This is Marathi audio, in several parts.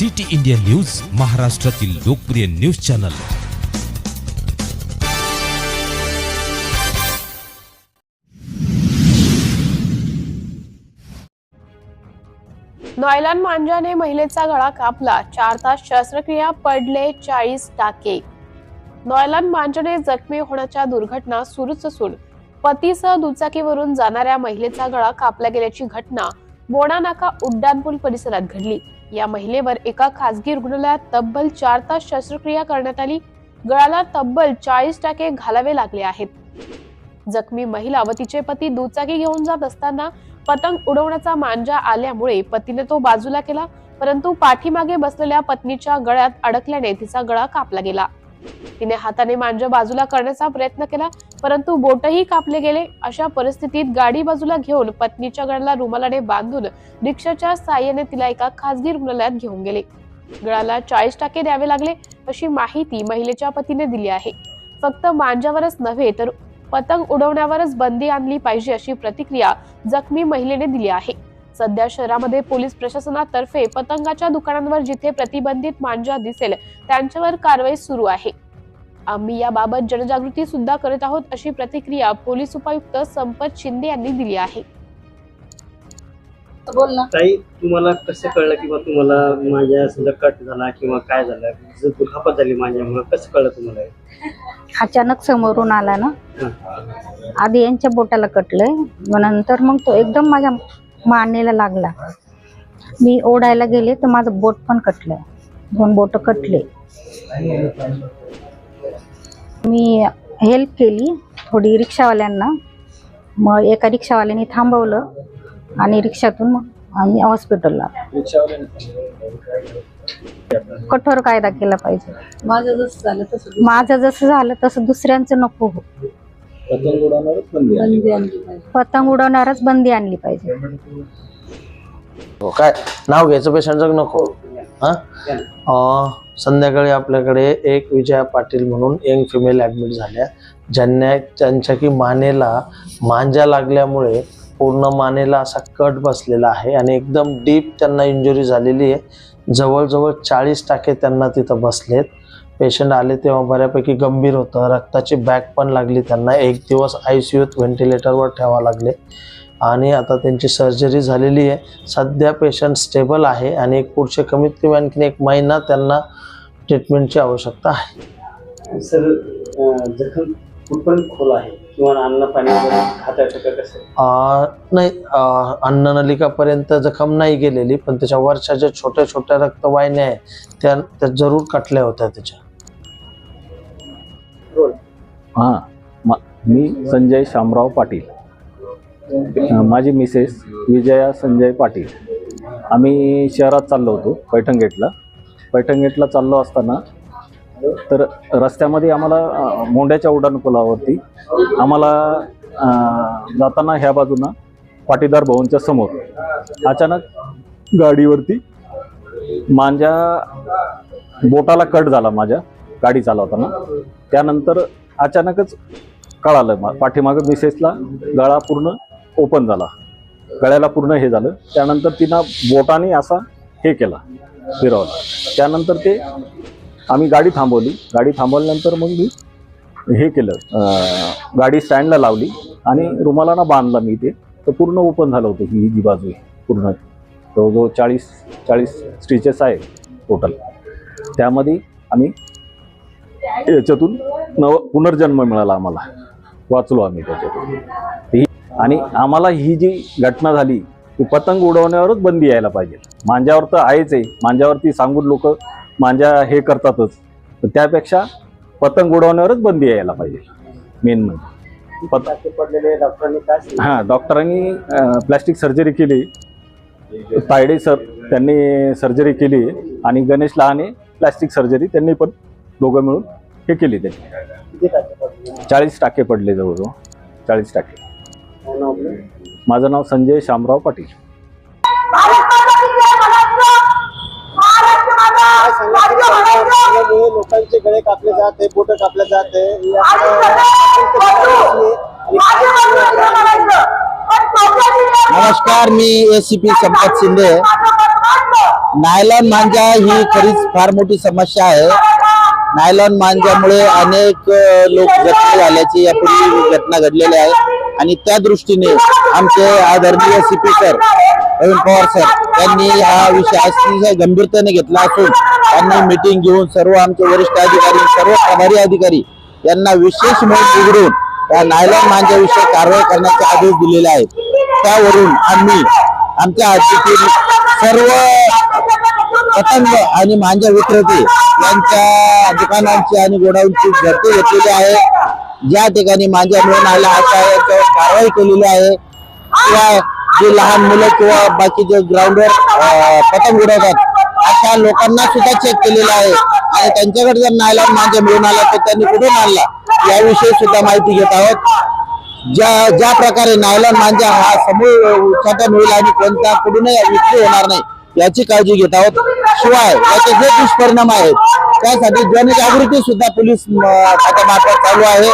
सिटी इंडिया न्यूज महाराष्ट्रातील लोकप्रिय न्यूज चॅनल. नॉयलान मांजाने महिलेचा गळा कापला. चार तास शस्त्रक्रिया पडले चाळीस टाके. नॉयलान मांजाने जखमी होण्याच्या दुर्घटना सुरूच असून पतीसह दुचाकीवरून जाणाऱ्या महिलेचा गळा कापला गेल्याची घटना बोणानाका उड्डाणपूल परिसरात घडली. या महिलेवर एका खासगी रुग्णालयात तब्बल चार तास शस्त्रक्रिया करण्यात आली. गळाला तब्बल चाळीस टाके घालावे लागले आहेत. जखमी महिला व तिचे पती दुचाकी घेऊन जात असताना पतंग उडवण्याचा मांजा आल्यामुळे पतीने तो बाजूला केला परंतु पाठीमागे बसलेल्या पत्नीच्या गळ्यात अडकल्याने तिचा गळा कापला गेला. तिने हाताने मांजा बाजूला करण्याचा प्रयत्न केला परंतु बोटही कापले गेले. अशा परिस्थितीत गाडी बाजूला घेऊन पत्नीच्या गळ्याला रुमालाने बांधून रिक्षाच्या साह्याने तिला एका खासगी रुग्णालयात घेऊन गेले. गळाला चाळीस टाके द्यावे लागले अशी माहिती महिलेच्या पतीने दिली आहे. फक्त मांजावरच नव्हे तर पतंग उडवण्यावरच बंदी आणली पाहिजे अशी प्रतिक्रिया जखमी महिलेने दिली आहे. सध्या शहरामध्ये पोलीस प्रशासनातर्फे पतंगाच्या दुकानांवर जिथे प्रतिबंधित मांजा दिसेल त्यांच्यावर कारवाई सुरू आहे. आम्ही याबाबत जनजागृती सुद्धा करत आहोत अशी प्रतिक्रिया पोलीस उपायुक्त संपत शिंदे यांनी दिली आहे. बोल ना. ताई तुम्हाला कसं कळलं किंवा तुम्हाला माझ्या समजा कट झाला किंवा काय झालं? जर दुखापत झाली माझ्यामुळे कसं कळलं तुम्हाला? अचानक समोरून आला ना. आधी यांच्या बोटाला कटलंय मग नंतर मग तो एकदम माझ्या मानेला लागला. मी ओढायला गेले तर माझं बोट पण कटलंय दोन बोट कटले. मी हेल्प केली थोडी रिक्षावाल्यांना. मग एका रिक्षावाल्याने थांबवलं आणि रिक्षातून मग आम्ही हॉस्पिटलला कठोर कायदा केला पाहिजे. माझं जसं झालं तसं माझं जसं झालं तसं दुसऱ्यांचं नको हो. बंदी आणली पाहिजे. पतंग उडवणारच बंदी आणली पाहिजे. हो काय? नाव घ्यायचं पेशंटचं नको? हा? अं, संध्याकाळी आपल्याकडे एक विजया पाटील म्हणून यंग फिमेल ऍडमिट झाल्या. ज्यांना त्यांच्या की मानेला मांजा लागल्यामुळे पूर्ण मानेला असा कट बसलेला आहे आणि एकदम डीप त्यांना इंजुरी झालेली आहे. जवळजवळ चाळीस टाके त्यांना तिथं बसलेत. पेशंट आले तेव्हा बऱ्यापैकी गंभीर होतं. रक्ताची बॅग पण लागली त्यांना. एक दिवस आय सी यूत व्हेंटिलेटरवर ठेवावं लागले. आणि आता त्यांची सर्जरी झालेली आहे. सध्या पेशंट स्टेबल आहे आणि एक पुढचे कमीत कमी आणखीन एक महिना त्यांना ट्रीटमेंटची आवश्यकता आहे. सर जखम कुठपर्यंत खोल आहे? किंवा अन्न पाणी नाही अं, अन्ननलिकापर्यंत जखम नाही गेलेली पण त्याच्या वरच्या ज्या छोट्या छोट्या रक्तवाहिन्या आहे त्या त्या जरूर कटल्या होत्या त्याच्या. हां मा मी संजय शामराव पाटील. माझी मिसेस विजया संजय पाटील. आम्ही शहरात चाललो होतो पैठण गेटला पैठण गेटला चाललो असताना तर रस्त्यामध्ये आम्हाला अं, मोंड्याच्या उड्डाणपुलावरती आम्हाला जाताना ह्या बाजूनं पाटीदार भवनच्या समोर अचानक गाडीवरती माझ्या बोटाला कट झाला माझ्या गाडी चालवताना. त्यानंतर अचानकच कळालं मा- पाठीमागं मिसेसला गळा पूर्ण ओपन झाला. गळ्याला पूर्ण हे झालं. त्यानंतर तिनं बोटाने असा हे केला फिरवला. त्यानंतर ते आम्ही गाडी थांबवली. गाडी थांबवल्यानंतर मग मी हे केलं गाडी स्टँडला लावली आणि रुमालानं बांधला मी ते तर पूर्ण ओपन झालं होतं ही जी बाजू आहे पूर्ण. जवळजवळ चाळीस चाळीस स्टिचेस आहे टोटल त्यामध्ये आम्ही याच्यातून नव पुनर्जन्म मिळाला आम्हाला. वाचलो आम्ही त्याच्यातून. ही आणि आम्हाला ही जी घटना झाली ती पतंग उडवण्यावरच बंदी यायला पाहिजे. मांजावर तर आहेच आहे. मांजावरती सांगून लोक मांजा हे करतातच. तर त्यापेक्षा पतंग उडवण्यावरच बंदी यायला पाहिजे. मेन म्हणजे. पत पडलेले डॉक्टरांनी काय हां डॉक्टरांनी प्लॅस्टिक सर्जरी केली. तायडे सर त्यांनी सर्जरी केली. आणि गणेश लहाने प्लॅस्टिक सर्जरी त्यांनी पण दोघं मिळून हे केली त्यांनी किती टाके पडले? चाळीस टाके पडले जवळजवळ. चाळीस टाके. काय नाव आपलं? माझं नाव संजय शामराव पाटील. काय लोकांचे गळे कापले जाते बोट कापले जाते नमस्कार मी एसीपी संपत शिंदे. नायलॉन मांजा ही खरीच फार मोठी समस्या आहे. नायलॉन मांजामुळे अनेक लोक जखमी झाल्याची यापूर्वी घटना घडलेल्या आहे. आणि त्या दृष्टीने आमचे आदरणीय CP sir Pravin Pawar sir यांनी हा विषय अतिशय गंभीरतेने घेतला असून त्यांनी मिटिंग घेऊन सर्व आमचे वरिष्ठ अधिकारी सर्व प्रभारी अधिकारी यांना विशेष मोहीम उघडून त्या नायलॉन मांजाविषयी कारवाई करण्याचे आदेश दिलेले आहेत. त्यावरून आम्ही आमच्या हद्दीतील सर्व पतंग आणि मांजा विक्रेते यांच्या दुकानांची आणि गोडाऊनची झडती घेतलेली आहे. ज्या ठिकाणी मांजा मिळून आला अशा याच्यावर कारवाई केलेली आहे किंवा जे लहान मुलं किंवा बाकीचे ग्राउंडवर पतंग उडवतात अशा लोकांना सुद्धा चेक केलेला आहे. आणि त्यांच्याकडे जर नायलॉन मांजा मिळून आला तर त्यांनी कुठून आणला? याविषयी सुद्धा माहिती घेत आहोत. ज्या ज्या प्रकारे नायलॉन मांजा हा समूळ उच्चाटन होईल आणि कोणता कुठूनही विक्री होणार नाही याची काळजी घेत आहोत. शिवाय याचे जे दुष्परिणाम आहेत त्यासाठी जनजागृती सुद्धा पोलीस खात्यामार्फत चालू आहे.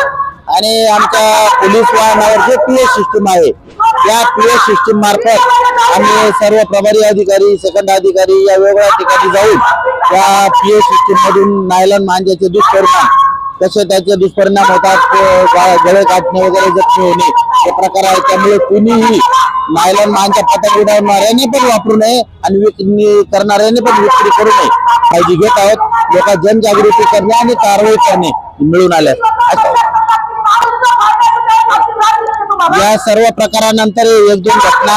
आणि आमच्या पोलीस वाहनावर जे पी एस सिस्टीम आहे या पी एस सिस्टीम मार्फत आम्ही सर्व प्रभारी अधिकारी सेकंड अधिकारी या वेगवेगळ्या ठिकाणी जाऊन त्या पी एस सिस्टीम मधून नायलॉन मांजाचे दुष्परिणाम कसे त्याचे दुष्परिणाम होतात गळे काटणे वगैरे जखमी होणे हे प्रकार आहे त्यामुळे कुणीही नायलॉन मांजा पतंग उडवणाऱ्याने पण वापरू नये आणि विक्री करणाऱ्याने पण विक्री करू नये. काळजी घेत आहोत. लोक जनजागृती करणे आणि कारवाई करणे मिळून आल्यास या सर्व प्रकारानंतर एक दोन घटना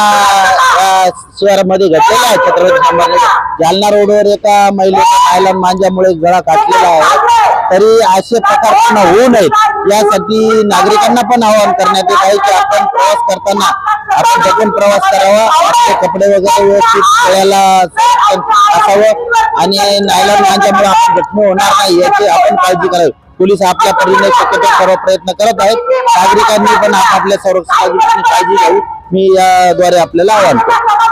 शहरामध्ये घडलेल्या आहेत. छत्रपती संभाजी जालना रोडवर एका महिलेचा नायलॉन मांजामुळे गळा काटलेला आहे. तरी असे प्रकार पुन्हा होऊ नयेत. यासाठी नागरिकांना पण आवाहन करण्यात येत आहे की आपण प्रवास करताना आपण जपून प्रवास करावा आपले कपडे वगैरे व्यवस्थित गळ्याला असावं आणि नायलॉन यांच्यामुळे आपण जखमी होणार नाही याची आपण काळजी करावी. पोलीस आपल्या परीने शक्यतो सर्व प्रयत्न करत आहेत. नागरिकांनी पण आपापल्या संरक्षणाची काळजी घ्यावी. मी याद्वारे आपल्याला आवाहन करतो.